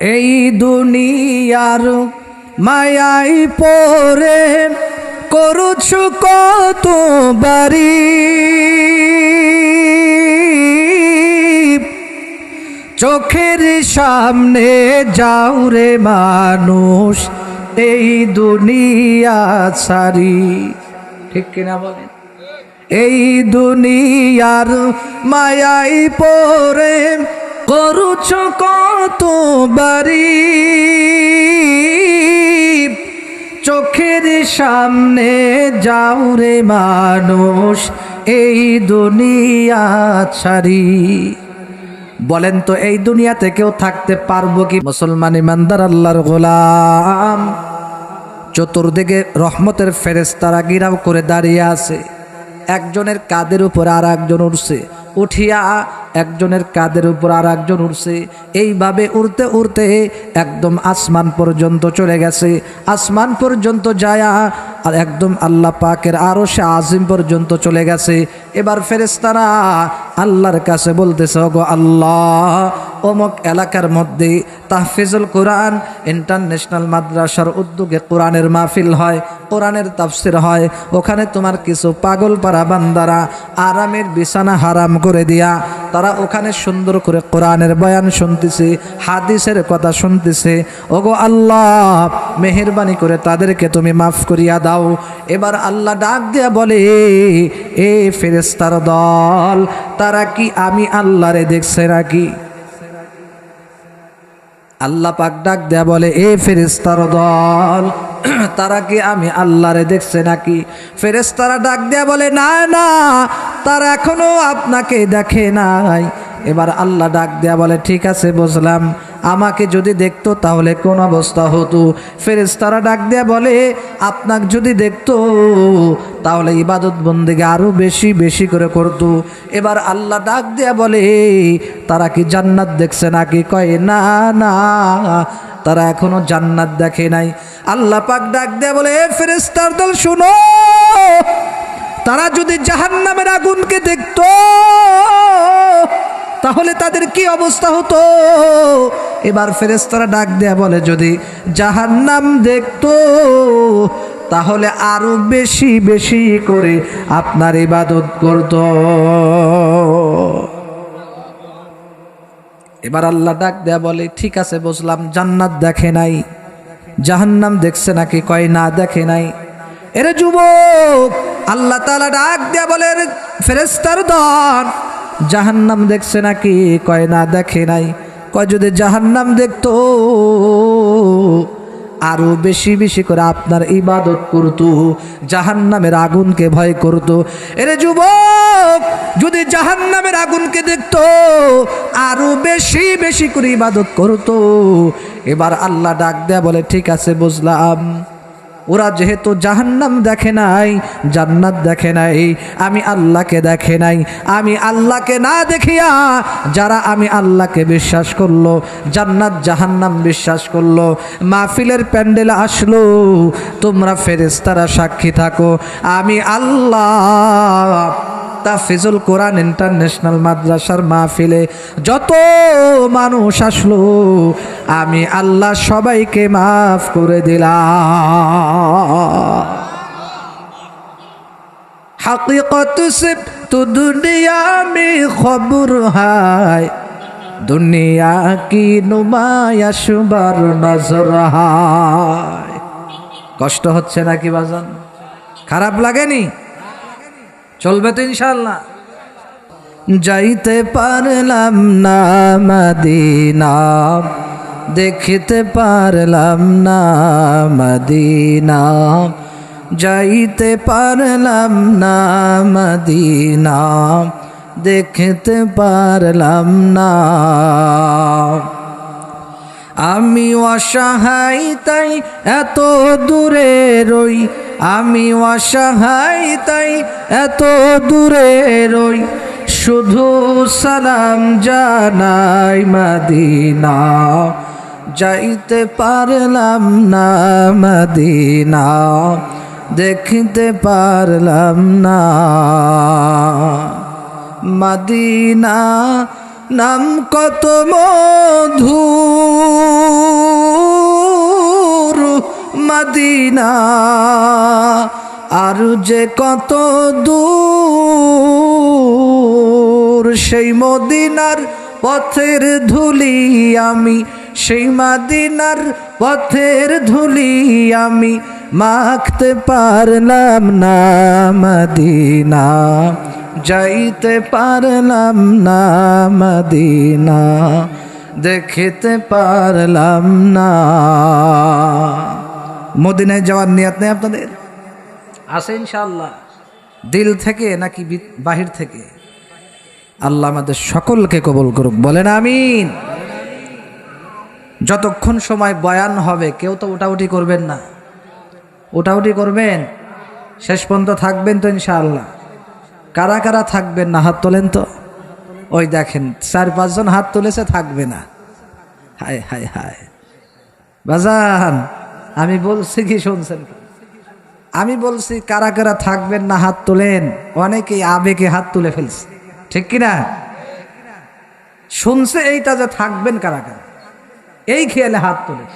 এই দুনিয়ার মায়াই পরে করুছ কত বাড়ি চোখের সামনে যাও রে মানুষ, এই দুনিয়া ছাড়ি। ঠিক কিনা বলেন? এই দুনিয়ার মায়াই পরে করুছ কত বাড়ি? চোখের সামনে যাও রে মানুষ, এই দুনিয়া ছাড়ি। বলেন তো, এই দুনিয়াতে কেউ থাকতে পারব কি? মুসলমান ইমানদার আল্লাহর গোলাম। চতুর্দিকে রহমতের ফেরেস্তারা গিরাও করে দাঁড়িয়ে আছে। একজনের কাদের উপর আর একজন উঠছে। উঠিয়া একজনের কাদের উপর আর একজন উঠছে এইভাবে উড়তে উড়তে একদম আসমান পর্যন্ত চলে গেছে। আসমান পর্যন্ত যায়া আর একদম আল্লাহ পাকের আরও সে আজিম পর্যন্ত চলে গেছে। এবার ফেরেস্তারা আল্লাহর কাছে বলতেছে গো আল্লাহ, অমুক এলাকার মধ্যে তাহফিজুল কোরআন ইন্টারন্যাশনাল মাদ্রাসার উদ্যোগে কোরআনের মাহফিল হয়, কোরআনের তাফসির হয়। ওখানে তোমার কিছু পাগল পারা বান্দারা আরামের বিছানা হারাম করে দিয়া, তারা ওখানে সুন্দর করে কোরআনের বয়ান শুনতেছে, হাদিসের কথা শুনতেছে। ওগো আল্লাহ, মেহরবানি করে তাদেরকে তুমি মাফ করিয়া দাও। এবার আল্লাহ ডাক দিয়া বলে, এ ফেরেস্তার দল, তারা কি আমি আল্লাহরে দেখছে নাকি? আল্লাহ পাক ডাক দেয়া বলে, এ ফেরেস্তার দল, তারা কি আমি আল্লাহরে দেখছে নাকি? ফেরেস্তারা ডাক দেয়া বলে, না না, তারা এখনও আপনাকে দেখে নাই। এবার আল্লাহ ডাক দেয়া বলে, ঠিক আছে, বুঝলাম। আমাকে যদি দেখতো তাহলে কোন অবস্থা হতো। ফেরেস্তারা ডাক দেয়া বলে, আপনাকে যদি দেখতো, তাহলে ইবাদত বন্দিকে আরও বেশি বেশি করে করতো। এবার আল্লাহ ডাক দেয়া বলে, তারা কি জান্নাত দেখছে নাকি? কয়, না না, তারা এখনও জান্নাত দেখে নাই। আল্লাহ পাক ডাক দেয়া বলে ফেরেস্তার দল, শুনো, তারা যদি জাহান্নামের আগুনকে দেখতো তাহলে তাদের কি অবস্থা হতো? এবার ফেরেস্তারা ডাক দেয়া বলে, যদি জাহান্নাম দেখতো, তাহলে আরও বেশি বেশি করে আপনার ইবাদত করত। এবার আল্লাহ ডাক দেয়া বলে, ঠিক আছে, বুঝলাম, জান্নাত দেখে নাই। জাহান্নাম দেখছে নাকি, কয় না, দেখে নাই। এরে যুবক, আল্লাহ তালা ডাক দেয়া বলে ফেরেস্তার দন জাহান্নাম দেখছে নাকি? কয়, না, দেখে নাই। কয়, যদি জাহান্নাম দেখতো, আরও বেশি বেশি করে আপনার ইবাদত করত, জাহান্নামের আগুনকে ভয় করত। এরে যুবক, যদি জাহান্নামের আগুনকে দেখতো, আরও বেশি বেশি করে ইবাদত করত। এবার আল্লাহ ডাক দেয়া বলে, ঠিক আছে, বুঝলাম। ওরা যেহেতু জাহান্নাম দেখে নাই, জান্নাত দেখে নাই, আমি আল্লাহকে দেখে নাই, আমি আল্লাহকে না দেখিয়া যারা আমি আল্লাহকে বিশ্বাস করল, জান্নাত জাহান্নাম বিশ্বাস করল, মাহফিলের প্যান্ডেল আসলো, তোমরা ফেরেস্তারা সাক্ষী থাকো, আমি আল্লাহ তাফিজুল কোরআন ইন্টারন্যাশনাল মাদ্রাসার মাহফিলে যত মানুষ আসলো, আমি আল্লাহ সবাইকে মাফ করে দিলাম। হাকিকত সে তো দুনিয়া আমি খবর হায়, দুনিয়া কি নুমায়াসবার নজর হায়। কষ্ট হচ্ছে নাকি বাজান? খারাপ লাগেনি? চলবে তো ইনশাল্লাহ যাইতে পারলাম না মদিনা, দেখিতে পারলাম না মদিনা। যাইতে পারলাম না মদিনা, দেখতে পারলাম না। আমি অসহায়, তাই এত দূরে রই। আমি অসহায়, তাই এত দূরে রই। শুধু সালাম জানাই মদিনা। যাইতে পারলাম না মদিনা, দেখিতে পারলাম না মদিনা। নাম কত মধু মদিনা, আর যে কত দূর সেই মদিনার পথের ধুলি আমি, সেই মাদিনার পথের ধুলি আমি মাখতে পারলাম না মদিনা। যাইতে পারলাম না মদিনা দেখিতে পারলাম না। মদিনায় যাওয়ার নিয়াত নেই আপনাদের? আছে ইনশাআল্লাহ। দিল থেকে নাকি বাহির থেকে? আল্লাহ আমাদের সকলকে কবল করুক বলেন আমিন। যতক্ষণ সময় বয়ান হবে কেউ তো উঠাউটি করবেন না। উঠাউটি করবেন শেষ পর্যন্ত থাকবেন তো ইনশাআল্লাহ। কারা কারা থাকবেন না? হাত তোলেন তো। ওই দেখেন, চার পাঁচজন হাত তুলেছে, থাকবে না। হায় হায় হায়। বাজান, আমি বলছি কি শুনছেন? আমি বলছি, কারা কারা থাকবেন না? হাত তোলেন। অনেকেই আবেগে হাত তুলে ফেলছে। ঠিক কিনা শুনছে এইটা যে থাকবেন কারা কারা? এই খেয়ালে হাত তোলে।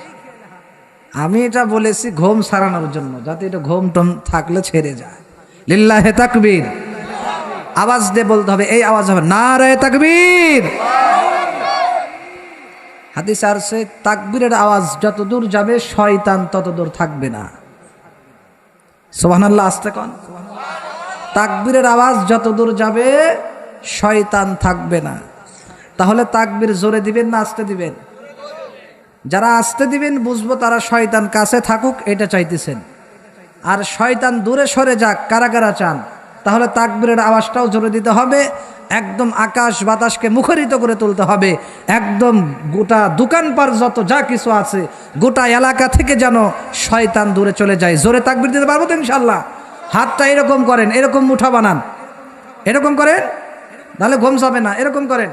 আমি এটা বলেছি ঘুম সারানোর জন্য, যাতে এটা ঘুম টম থাকলে ছেড়ে যায়। লিল্লাহে তাকবীর। আওয়াজ দিয়ে বলতে হবে, এই আওয়াজ হবে না রে তাকবীর। হাদিস আর সে তাকবীরের আওয়াজ যত দূর যাবে, শয়তান তত দূর থাকবে না। সোহানাল্লাহ আসতে কন? তাকবীরের আওয়াজ যত দূর যাবে, শয়তান থাকবে না। তাহলে তাকবীর জোরে দিবেন না আসতে দিবেন? যারা আসতে দিবেন, বুঝব তারা শয়তান কাছে থাকুক, এটা চাইতেছেন। আর শয়তান দূরে সরে যাক কারা কারা চান। তাহলে তাকবীরের আওয়াজটাও জোরে দিতে হবে, একদম আকাশ বাতাসকে মুখরিত করে তুলতে হবে, একদম গোটা দোকানপাট যত যা কিছু আছে, গোটা এলাকা থেকে যেন শয়তান দূরে চলে যায়। জোরে তাকবির দিতে পারব তো ইনশাল্লাহ হাতটা এরকম করেন, এরকম মুঠা বানান। এরকম করেন? তাহলে ঘুম যাবে না, এরকম করেন।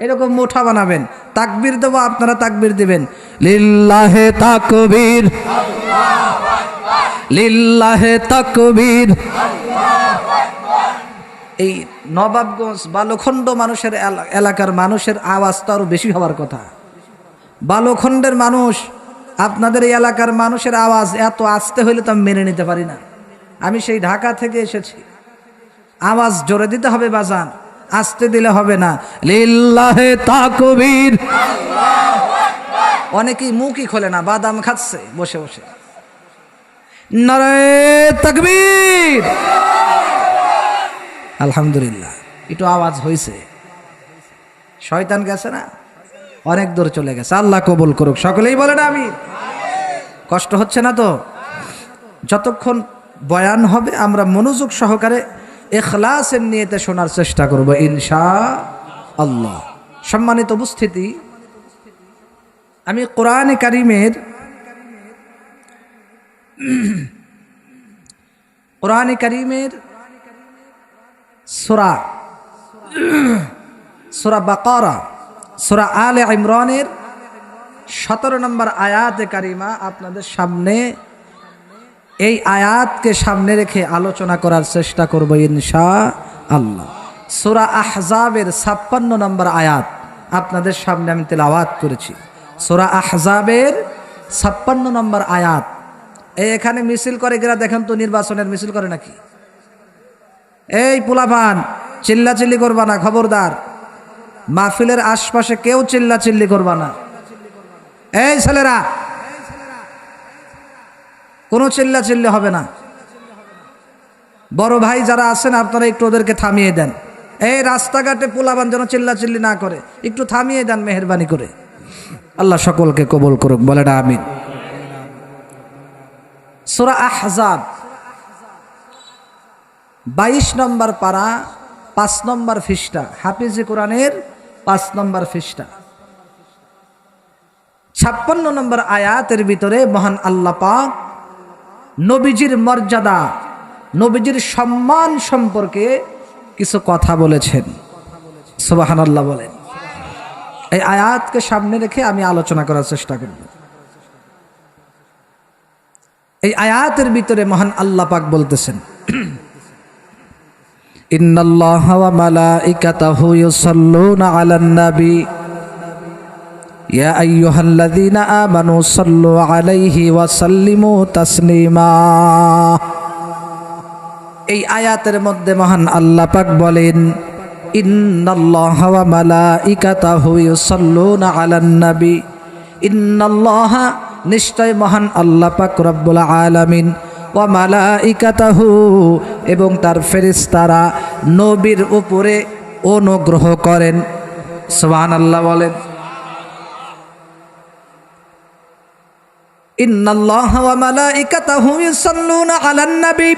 এরকম মুঠা বানাবেন। তাকবির দেবো, আপনারা তাকবীর দিবেন। লিল্লাহে তাকবীর। লিল্লাহে তাকবীর। এই নবাবগঞ্জ বালখণ্ড মানুষের এলাকার মানুষের আওয়াজ তো আরও বেশি হওয়ার কথা। বালখণ্ডের মানুষ আপনাদের এই এলাকার মানুষের আওয়াজ এত আসতে হইলে তো আমি মেনে নিতে পারি না। আমি সেই ঢাকা থেকে এসেছি। আওয়াজ জোরে দিতে হবে বাজান আসতে দিলে হবে না। লিল্লাহে তাকবীর। অনেকেই মুখই খোলে না বাদাম খাচ্ছে বসে বসে। তাকবীর। আলহামদুলিল্লাহ, একটু আওয়াজ হয়েছে শয়তান গেছে না? অনেক দূর চলে গেছে। আল্লাহ কবুল করুক, সকলেই বলেন আমি কষ্ট হচ্ছে না তো? যতক্ষণ বয়ান হবে, আমরা মনোযোগ সহকারে এখলাসের নিয়েতে শোনার চেষ্টা করব, ইনশা আল্লাহ। সম্মানিত উপস্থিতি, আমি কোরআন কারিমের কোরআন কারিমের সোরা সোরা বাকারা সোরা আলে ইমরানের সতেরো নম্বর আয়াতে কারিমা আপনাদের সামনে এই আয়াতকে সামনে রেখে আলোচনা করার চেষ্টা করব ইনশা আল্লাহ সোরা আহজাবের ছাপ্পান্ন নম্বর আয়াত আপনাদের সামনে আমি তেলাওয়াত করেছি। সোরা আহজাবের ছাপ্পান্ন নম্বর আয়াত এখানে মিছিল করে গেরা দেখেন তো নির্বাচনের মিছিল করে নাকি? এই পোলাপান চিল্লা চিল্লি করবা না, খবরদার। মাহফিলের আশপাশে কেউ চিল্লা চিল্লি করবা না। এই ছেলেরা, কোনো চিল্লা চিল্লি হবে না। বড় ভাই যারা আছেন, আপনারা একটু ওদেরকে থামিয়ে দেন। এই রাস্তাঘাটে পোলাবান যেন চিল্লা চিল্লি না করে, একটু থামিয়ে দেন মেহরবানি করে। আল্লাহ সকলকে কবল করুক বলে না আমিন। সুরা আহজাব। বাইশ নম্বর পারা, পাঁচ নম্বর ফিস্টা। হাফিজি কোরআনের পাঁচ নম্বর ফিস্টা। ছাপ্পান্ন নম্বর আয়াতের ভিতরে মহান আল্লাহ পাক নবীজির মর্যাদা, নবীজির সম্মান সম্পর্কে কিছু কথা বলেছেন। সুবাহান আল্লাহ বলেন। এই আয়াতকে সামনে রেখে আমি আলোচনা করার চেষ্টা করব। এই আয়াতের ভিতরে মহান আল্লাহ পাক বলতেছেন, ইন্নাল্লাহ আলাইহি এই আয়াতের মধ্যে মহান আল্লাহ পাক বলেন, ইন্নাল্লাহ ওয়া মালাইকাতাহু ইউসাল্লুনা না নবী। ইন্নাল্লাহ নিশ্চয় মহান আল্লাহ পাক রব্বুল আলামিন ওয়া মালাইকাতাহু এবং তার ফেরেশতারা নবীর উপরে অনুগ্রহ করেন। বলেন ইউসাল্লুনা আলান নবী।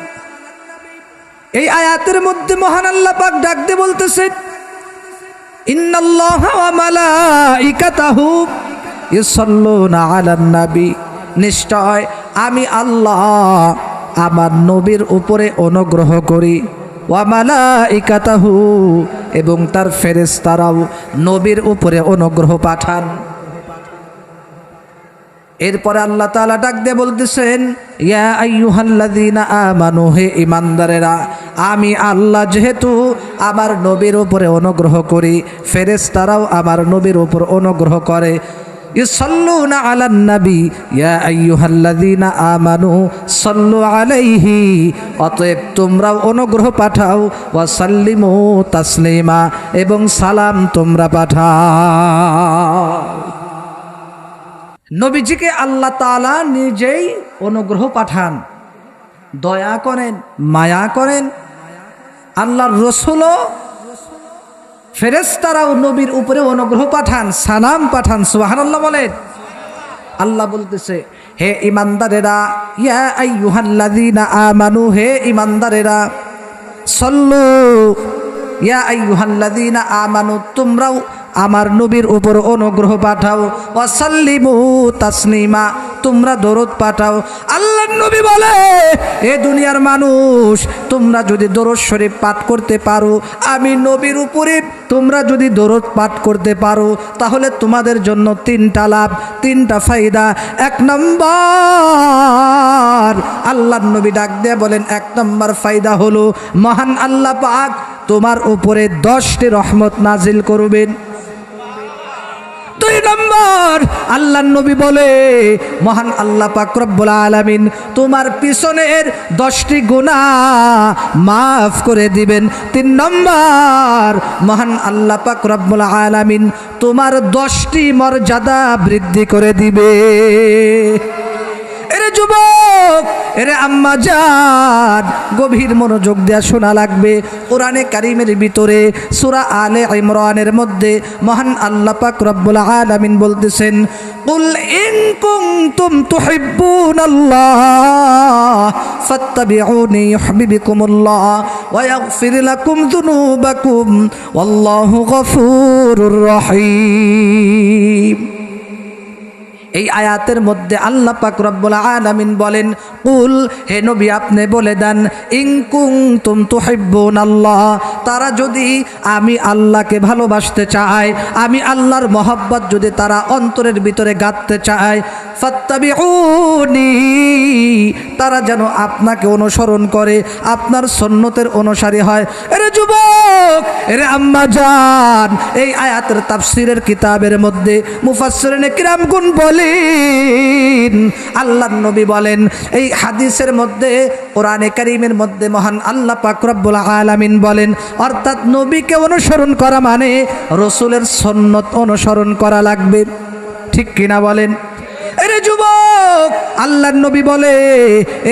এই আয়াতের মধ্যে মহান আল্লাহ পাক ডাক দিয়ে বলতেছেন ইন্নাল্লাহ ওয়া ইউসাল্লুনা আলান নবী। নিশ্চয় আমি আল্লাহ আমার নবীর উপরে অনুগ্রহ করি। ওয়া মালাইকাতাহু এবং তার ফেরেশতারাও নবীর উপরে অনুগ্রহ পাঠান। এরপরে আল্লাহ তাআলা ডাক দিয়ে বলতেছেন ঈমানদারেরা, আমি আল্লাহ যেহেতু আমার নবীর উপরে অনুগ্রহ করি, ফেরেশতারাও আমার নবীর উপর অনুগ্রহ করে ইউসাল্লুনা আলান নবী, ইয়া আইয়ুহাল্লাযীনা আমানু সাল্লু আলাইহি, অতএব তোমরাও অনুগ্রহ পাঠাও, ওয়া সাল্লিমু তাসলিমা, এবং সালাম তোমরা পাঠাও। নবীজিকে আল্লাহ তালা নিজেই অনুগ্রহ পাঠান। দয়া করেন, মায়া করেন। আল্লাহর রসুলও ফেরেস্তারাও নবীর উপরে অনুগ্রহ পাঠান, সালাম পাঠান, সুবহানাল্লাহ বলেন। আল্লাহ বলতেছে, হে ইমানদারেরা, ইয়া আইয়ুহাল্লাযীনা আমানু, হে ইমানদারেরা, সল্লু, ইয়া আইয়ুহাল্লাযীনা আমানু, তোমরাও আমার নবীর উপর অনুগ্রহ পাঠাও, ওয়াসাল্লিমু তাসলিমা, তোমরা দরদ পাঠাও। আল্লাহর নবী বলে, এ দুনিয়ার মানুষ, তোমরা যদি দরদ শরীফ পাঠ করতে পারো, আমি নবীর উপরে তোমরা যদি দরদ পাঠ করতে পারো, তাহলে তোমাদের জন্য তিনটা লাভ, তিনটা ফায়দা। এক নম্বর, আল্লাহর নবী ডাক দিয়ে বলেন, এক নম্বর ফায়দা হলো, মহান আল্লাহ পাক তোমার উপরে দশটি রহমত নাজিল করবেন। দুই নম্বর। আল্লাহ নবী বলে, মহান আল্লাহ পাকরব্বুল আলমিন তোমার পিছনের দশটি গুণা মাফ করে দিবেন। তিন নম্বর, মহান আল্লাহ পাক রব্বুল আলামিন তোমার দশটি মর্যাদা বৃদ্ধি করে দিবে। এরে আম্মা যান গভীর মনোযোগ দেওয়া শোনা লাগবে। কোরআনে কারিমের ভিতরে সুরা আলে ইমরানের মধ্যে মহান আল্লাহ পাক রব্বুল আলামিন বলতেছেন, কুল ইন কুনতুম তুহিব্বুনাল্লাহ, ফাত্তাবিউনি ইউহিব্বুকুমুল্লাহ, ওয়া ইয়াগফির লাকুম যুনুবাকুম, ওয়াল্লাহু গফুরুর রহিম। এই আয়াতের মধ্যে আল্লাহ পাক রব্বুল আলামিন বলেন, কুল, হে নবী আপনি বলে দেন ইংকুং তুম তো আল্লাহ তারা যদি আমি আল্লাহকে ভালোবাসতে চায়, আমি আল্লাহর মহব্বত যদি তারা অন্তরের ভিতরে গাঁথতে চায় তারা যেন আপনাকে অনুসরণ করে, আপনার সন্ন্যতের অনুসারী হয়। এরে যুবক, এরে আম্মা জান, এই আয়াতের তাফসিরের কিতাবের মধ্যে মুফাসসিরিনে কিরাম গুণ বলেন। আল্লাহ নবী বলেন, এই হাদিসের মধ্যে, কোরআনে কারিমের মধ্যে মহান আল্লাহ পাক রব্বুল আলামিন বলেন, অর্থাৎ নবীকে অনুসরণ করা মানে রসুলের সন্ন্যত অনুসরণ করা লাগবে। ঠিক কিনা বলেন? এরে যুবক আল্লাহ নবী বলে,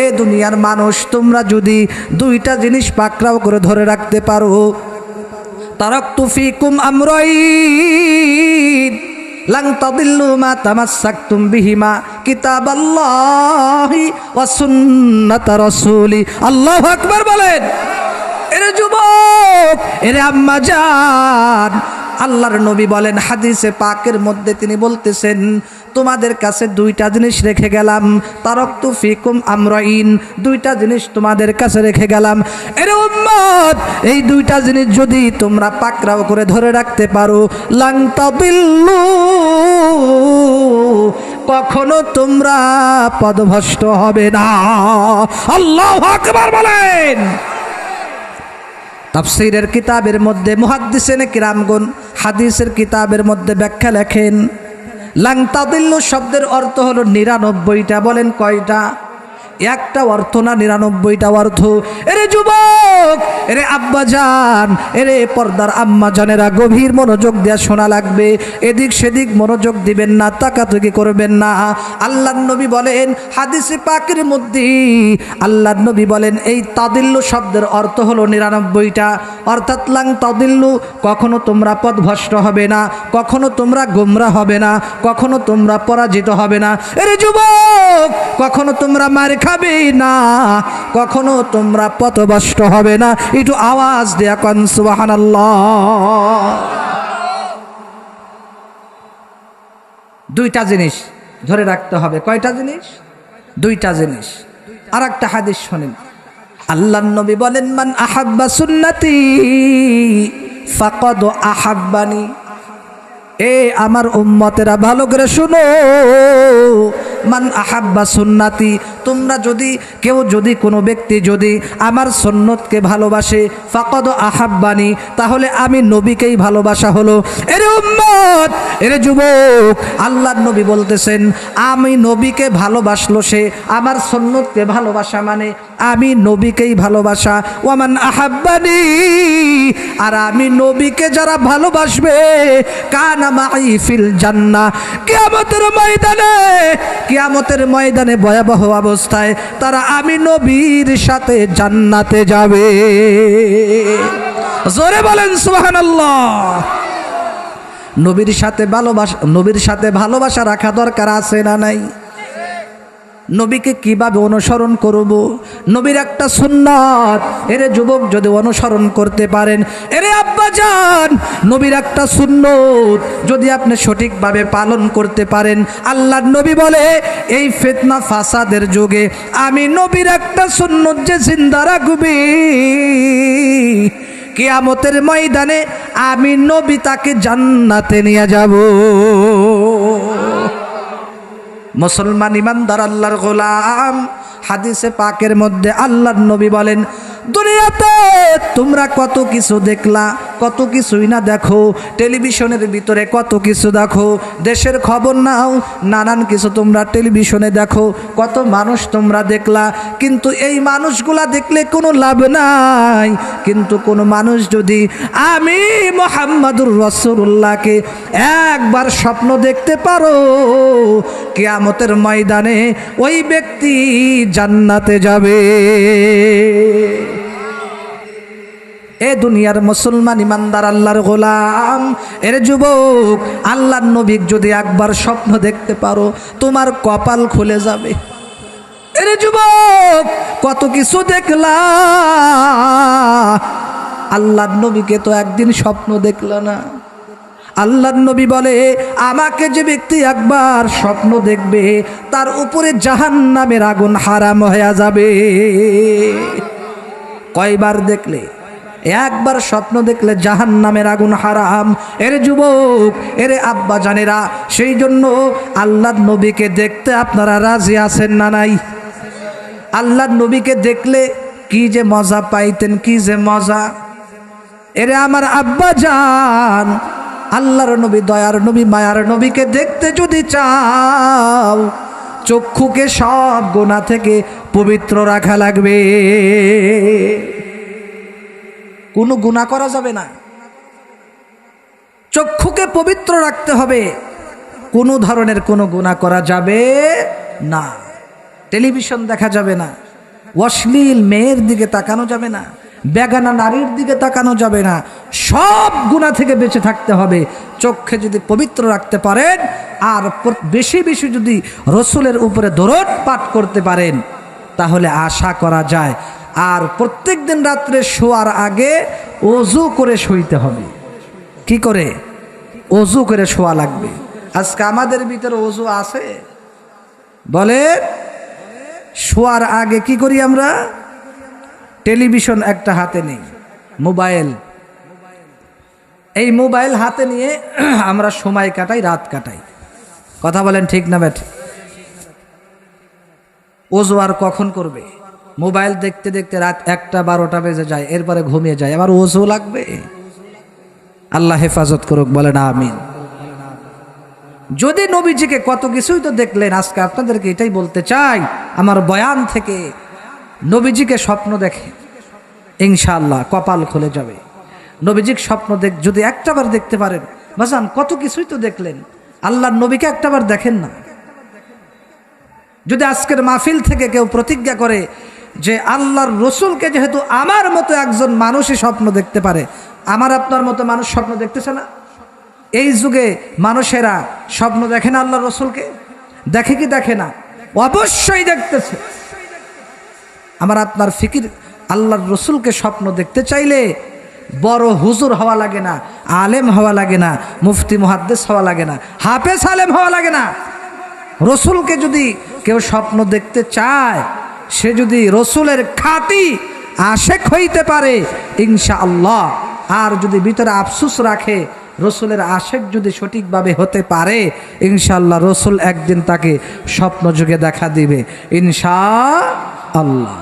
এ দুনিয়ার মানুষ, তোমরা যদি দুইটা জিনিস পাকড়াও করে ধরে রাখতে পারো। তারক তুফিকুম আমরাইন, লাং তাদিল্লু মা বিহিমা বলেন। এরে যুবক, এরে আম্মা জান আল্লাহর নবী বলেন, হাদিসে পাকের মধ্যে তিনি বলতেছেন, তোমাদের কাছে দুইটা জিনিস রেখে গেলাম, তারকতু ফিকুম আমরাইন। দুইটা জিনিস তোমাদের কাছে রেখে গেলাম। এরে এই দুইটা জিনিস যদি তোমরা পাকরাও করে ধরে রাখতে পারো লাংতা বিল্লু কখনো তোমরা পদভষ্ট হবে না। আল্লাহ আকবার বলেন। তাফসিরের কিতাবের মধ্যে মুহাদ্দিসেন কিরামগুন হাদিসের কিতাবের মধ্যে ব্যাখ্যা লেখেন লাংতাদিল্লু শব্দের অর্থ হলো নিরানব্বইটা বলেন কয়টা? একটা অর্থ না, নিরানব্বইটা অর্থ। এরে যুবক, এরে আব্বা যান এরে পর্দার আম্মা জানেরা, গভীর মনোযোগ দেওয়া শোনা লাগবে। এদিক সেদিক মনোযোগ দিবেন না, তাকাতুকি করবেন না। আল্লাহ নবী বলেন, হাদিসে পাকের মধ্যে আল্লাহ নবী বলেন, এই তাদিল্লু শব্দের অর্থ হলো নিরানব্বইটা। অর্থাৎ লাং তাদিল্লু, কখনো তোমরা পথভ্রষ্ট হবে না, কখনো তোমরা গোমরা হবে না, কখনো তোমরা পরাজিত হবে না। এরে যুবক, কখনো তোমরা মার খাবে না। কখনো তোমরা পথভ্রষ্ট হবে না। একটু আওয়াজ দেয়া কন, সুবহানাল্লাহ। দুইটা জিনিস ধরে রাখতে হবে। কয়টা জিনিস? দুইটা জিনিস। আর একটা হাদিস শোনেন। আল্লাহ নবী বলেন, মান আহাব্বা সুন্নতি, ফাকদ আহাব্বানি। এ আমার উম্মতেরা, ভালো করে শুনো। মান আহাব্বা সুন্নাতি, তোমরা যদি, কেউ যদি কোনো ব্যক্তি যদি আমার সন্ন্যতকে ভালোবাসে, ফাকদ আহাব্বানি, তাহলে আমি নবীকেই ভালোবাসা হলো। এরে উম্মত, এরে যুবক আল্লাহ নবী বলতেছেন, আমি নবীকে ভালোবাসলো সে, আমার সন্ন্যতকে ভালোবাসা মানে আমি নবীকেই ভালোবাসা। ওয়ামান আহাব্বানি, আর আমি নবীকে যারা ভালোবাসবে, কানা মাই ফিল জান্নাহ কিয়ামতের ময়দানে কিয়ামতের ময়দানে ভয়াবহ অবস্থায় তারা আমি নবীর সাথে জান্নাতে যাবে। জোরে বলেন, সুবহানাল্লাহ। নবীর সাথে ভালোবাসা নবীর সাথে ভালোবাসা রাখা দরকার আছে না নাই? নবীকে কীভাবে অনুসরণ করব? নবীর একটা সুন্নাত। এরে যুবক, যদি অনুসরণ করতে পারেন, এরে আব্বা যান নবীর একটা সুন্নত। যদি আপনি সঠিকভাবে পালন করতে পারেন আল্লাহ নবী বলে, এই ফেতনা ফাসাদের যুগে আমি নবীর একটা সুন্নত যে জিন্দা রাখবি। কেয়ামতের ময়দানে আমি নবী তাকে জান্নাতে নিয়ে যাব। মুসলমান ইমানদার আল্লাহর গোলাম। হাদিসে পাকের মধ্যে আল্লাহর নবী বলেন দুনিয়াতে তোমরা কত কিছু দেখলা, কত কিছুই না দেখো, টেলিভিশনের ভিতরে কত কিছু দেখো, দেশের খবর নাও, নানান কিছু তোমরা টেলিভিশনে দেখো, কত মানুষ তোমরা দেখলা, কিন্তু এই মানুষগুলা দেখলে কোনো লাভ নাই, কিন্তু কোনো মানুষ যদি আমি মোহাম্মদুর রসুল্লাহকে একবার স্বপ্ন দেখতে পারো, কেয়ামতের ময়দানে ওই ব্যক্তি জান্নাতে যাবে। এ দুনিয়ার মুসলমান ইমানদার আল্লাহর গোলাম, এর যুবক, আল্লাহর নবী যদি একবার স্বপ্ন দেখতে পারো, তোমার কপাল খুলে যাবে। এর যুবক, কত কিছু দেখলা, আল্লাহর নবীকে তো একদিন স্বপ্ন দেখলা না। আল্লাহর নবী বলে, আমাকে যে ব্যক্তি একবার স্বপ্ন দেখবে, তার উপরে জাহান নামের আগুন হারাম হয়ে যাবে। কয়বার দেখলে? একবার স্বপ্ন দেখলে জাহান নামের আগুন হারাম। এর যুবক, এরে আব্বা জানেরা, সেই জন্য আল্লাহর নবীকে দেখতে আপনারা রাজি আছেন না নাই? আল্লাহর নবীকে দেখলে কি যে মজা পাইতেন, কি যে মজা। এরে আমার আব্বা যান আল্লাহর নবী, দয়ার নবী, মায়ার নবীকে দেখতে যদি চাও, চক্ষুকে সব গোনা থেকে পবিত্র রাখা লাগবে। কোনো গুণা করা যাবে না। চক্ষুকে পবিত্র রাখতে হবে। কোনো ধরনের কোনো গুণা করা যাবে না। টেলিভিশন দেখা যাবে না। অশ্লীল মেয়ের দিকে তাকানো যাবে না। বেগানা নারীর দিকে তাকানো যাবে না। সব গুণা থেকে বেঁচে থাকতে হবে। চোখে যদি পবিত্র রাখতে পারেন, আর বেশি বেশি যদি রসুলের উপরে দরদ পাঠ করতে পারেন, তাহলে আশা করা যায় আর প্রত্যেক দিন রাত্রে শোয়ার আগে অজু করে শুইতে হবে। কি করে? অজু করে শোয়া লাগবে। আজকে আমাদের ভিতরে অজু আছে? বলে, শোয়ার আগে কি করি আমরা? টেলিভিশন একটা হাতে নেই, মোবাইল। এই মোবাইল হাতে নিয়ে আমরা সময় কাটাই, রাত কাটাই। কথা বলেন ঠিক না, ব্যাট? ওজো আর কখন করবে? মোবাইল দেখতে দেখতে রাত একটা বারোটা বেজে যায়, এরপরে ঘুমিয়ে যায়। আবার ওজো লাগবে? আল্লাহ হেফাজত করুক, বলেন আমিন। যদি নবীজিকে কত কিছুই তো দেখলেন, আজকে আপনাদেরকে এটাই বলতে চাই, আমার বয়ান থেকে নবীজিকে স্বপ্ন দেখে, ইনশাআল্লাহ কপাল খুলে যাবে। নবীজির স্বপ্ন দেখ যদি একটাবার দেখতে পারেন বাজান কত কিছুই তো দেখলেন, আল্লাহর নবীকে একটাবার দেখেন না। যদি আজকের মাহফিল থেকে কেউ প্রতিজ্ঞা করে যে আল্লাহর রসুলকে যেহেতু আমার মতো একজন মানুষই স্বপ্ন দেখতে পারে, আমার আপনার মতো মানুষ স্বপ্ন দেখতেছে না? এই যুগে মানুষেরা স্বপ্ন দেখে না আল্লাহর রসুলকে? দেখে কি দেখে না? অবশ্যই দেখতেছে। আমার আপনার ফিকির, আল্লাহর রসুলকে স্বপ্ন দেখতে চাইলে বড় হুজুর হওয়া লাগে না, আলেম হওয়া লাগে না, মুফতি, মুহাদ্দেস হওয়া লাগে না, হাফেজ, আলেম হওয়া লাগে না। রসুলকে যদি কেউ স্বপ্ন দেখতে চায় সে যদি রসুলের খাতি আশেক হইতে পারে ইনশা আল্লাহ আর যদি ভিতরে আফসুস রাখে, রসুলের আশেক যদি সঠিকভাবে হতে পারে, ইনশাআল্লাহ রসুল একদিন তাকে স্বপ্ন যুগে দেখা দিবে ইনশা আল্লাহ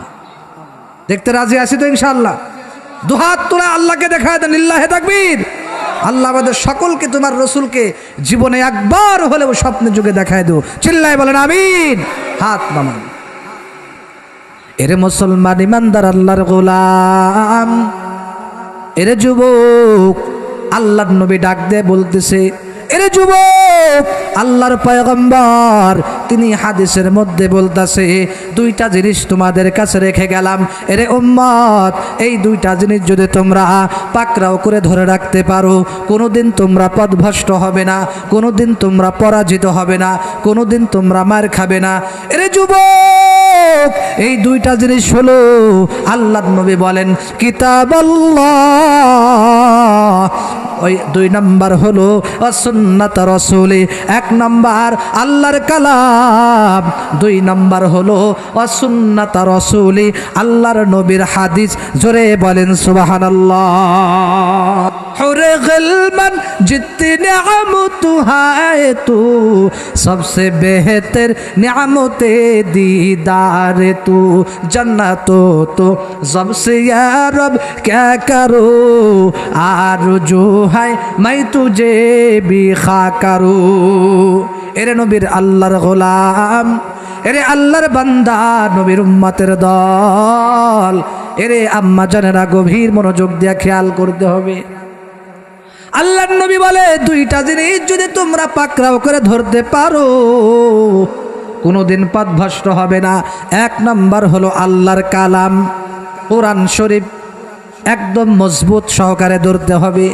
দেখতে রাজি আছি তো, ইনশাআল্লাহ? দুহাত তোরা আল্লাহকে দেখা দেন, ইল্লাহে তাকবীর। আল্লাহ আমাদের সকলকে, তোমার রসুলকে জীবনে একবার হলেও স্বপ্নে যুগে দেখায় দেও চিল্লায় বলেন, আমিন। হাত নামান। এরে মুসলমান ইমানদার আল্লাহর গোলাম। এরে যুবক আল্লাহর নবী ডাক দিয়ে বলতেছে এরে যুবক, আল্লাহর পয়গম্বর, তিনি হাদিসের মধ্যে বলতাছে, দুইটা জিনিস তোমাদের কাছে রেখে গেলাম। এরে উম্মত, এই দুইটা জিনিস যদি তোমরা পাকরাও করে ধরে রাখতে পারো, কোনোদিন তোমরা পদভষ্ট হবে না, কোনোদিন তোমরা পরাজিত হবে না, কোনোদিন তোমরা মার খাবে না। এরে যুবক, এই দুইটা জিনিস হলো আল্লাহ নবী বলেন কিতাব ওই দুই নাম্বার হলো সুন্নাত রসুলি। এক নম্বর আল্লাহর কালাম। দুই নম্বর হলো অসুন্নাত রসুলি। আল্লাহর নবীর হাদিস জোরে বলেন সুবাহান গলমন জিতনি নিয়ামত তু। সবসে বেহতর নিয়ামতে দিদার তু। জন্নত তো। সবসে আরব ক্যা করো? আর জো মাই তুজে বি খাকারু এরে নবীর আল্লাহর গোলাম, এরে আল্লাহর বান্দা, নবীর উম্মাতের দল। এরে আম্মা জানেরা গভীর মনোযোগ দিয়ে খেয়াল করতে হবে। আল্লাহ নবী বলে, দুইটা জিনিস যদি তোমরা পাকড়াও করে ধরতে পারো, কোনোদিন পথভ্রষ্ট হবে না। এক নম্বর হলো আল্লাহর কালাম। কোরআন শরীফ একদম মজবুত সহকারে ধরতে হবে।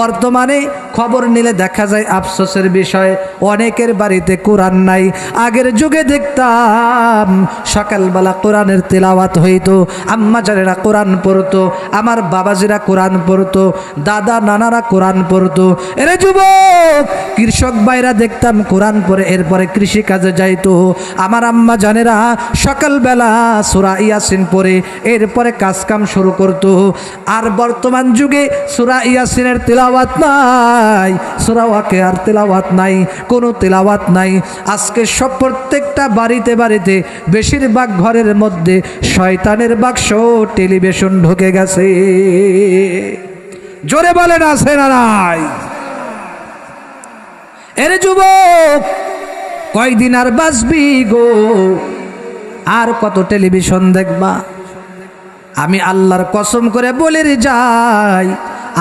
বর্তমানে খবর নিলে দেখা যায় আফসোসের বিষয়, অনেকের বাড়িতে কোরআন নাই। আগের যুগে দেখতাম, সকালবেলা কোরআনের তেলাওয়াত হইতো, আম্মা জানেরা কোরআন পড়তো, আমার বাবাজিরা কোরআন পড়তো, দাদা নানারা কোরআন পড়তো। এরে যুবক, কৃষক ভাইরা দেখতাম কোরআন পড়ে, এরপরে কৃষি কাজে যাইতো। আমার আম্মা জানেরা সকালবেলা সুরা ইয়াসিন পড়ে, এরপরে কাজকাম শুরু করতো। আর বর্তমান যুগে সুরা ইয়াসিনের তেলাওয়াত নাই, সুরা আর তেলাওয়াত নাই, কোনো তেলাওয়াত নাই। আজকে সব প্রত্যেকটা বাড়িতে বাড়িতে বেশিরভাগ ঘরের মধ্যে শয়তানের বাক্স, টেলিভিশন ঢুকে গেছে। জোরে বলেন, আছে না নাই? এরে যুবক, কয়দিন আর বাঁচবি গো? আর কত টেলিভিশন দেখবা? আমি আল্লাহর কসম করে বলে যাই।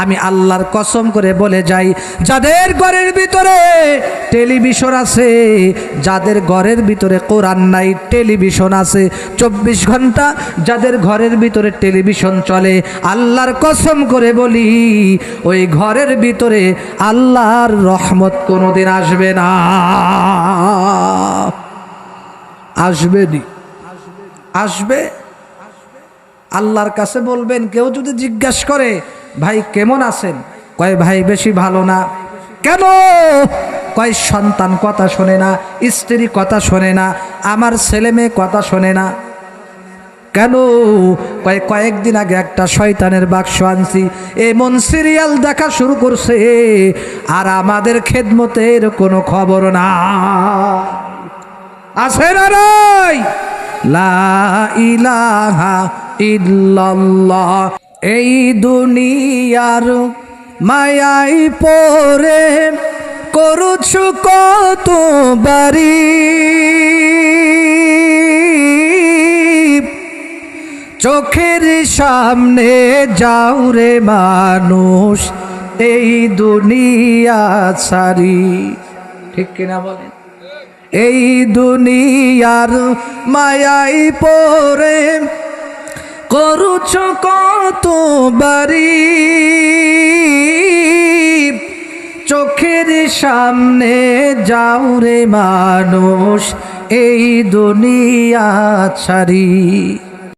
আমি আল্লাহর কসম করে বলে যাই, যাদের ঘরের ভিতরে টেলিভিশন আছে, যাদের ঘরের ভিতরে কোরআন নাই, টেলিভিশন আছে, চব্বিশ ঘণ্টা যাদের ঘরের ভিতরে টেলিভিশন চলে, আল্লাহর কসম করে বলি, ওই ঘরের ভিতরে আল্লাহর রহমত কোনোদিন আসবে না। আসবে নি? আসবে? আল্লাহর কাছে বলবেন, কেউ যদি জিজ্ঞাসা করে ভাই, কেমন আছেন? কয়, ভাই, বেশি ভালো না। কেন? কয়, সন্তান কথা শোনে না, স্ত্রী কথা শোনে না, আমার ছেলে মেয়ে কথা শোনে না। কেন? কয়, কয়েকদিন আগে একটা শয়তানের বাক্স আনছি, এমন সিরিয়াল দেখা শুরু করছে, আর আমাদের খেদমতের কোনো খবর না। আছে লা ইলাহা ইল্লাল্লাহ। এই দুনিয়ার মায়াই পরে করুছ কত বাড়ি চোখের সামনে যাও রে মানুষ, এই দুনিয়া সারি ঠিক কিনা বলেন? এই দুনিয়ার মায়াই পরে করুছ কত বাড়ি? চোখের সামনে যাও রে মানুষ এই দুনিয়া ছাড়ি।